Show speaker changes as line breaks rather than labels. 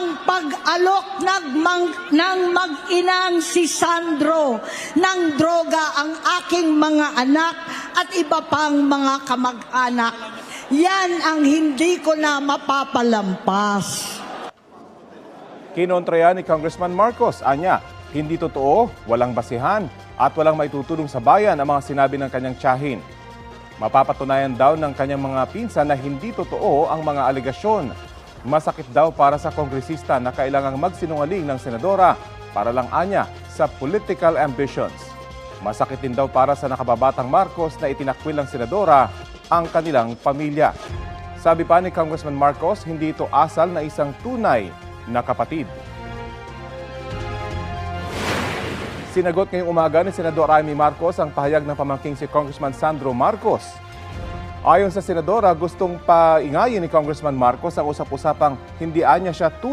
ang pag-alok ng, ng mag-inang si Sandro ng droga ang aking mga anak at iba pang mga kamag-anak. Yan ang hindi ko na mapapalampas.
Kinontraya ni Congressman Marcos, anya, hindi totoo, walang basihan, at walang maitutulong sa bayan ang mga sinabi ng kanyang tiyahin. Mapapatunayan daw ng kanyang mga pinsan na hindi totoo ang mga alegasyon. Masakit daw para sa kongresista na kailangang magsinungaling ng senadora para lang anya sa political ambitions. Masakit din daw para sa nakababatang Marcos na itinakwil ng senadora ang kanilang pamilya. Sabi pa ni Congressman Marcos, hindi ito asal na isang tunay na kapatid. Sinagot ngayong umaga ni Senador Amy Marcos ang pahayag ng pamangking si Congressman Sandro Marcos. Ayon sa senadora, gustong paingayin ni Congressman Marcos ang usap-usapang hindi anya siya tunay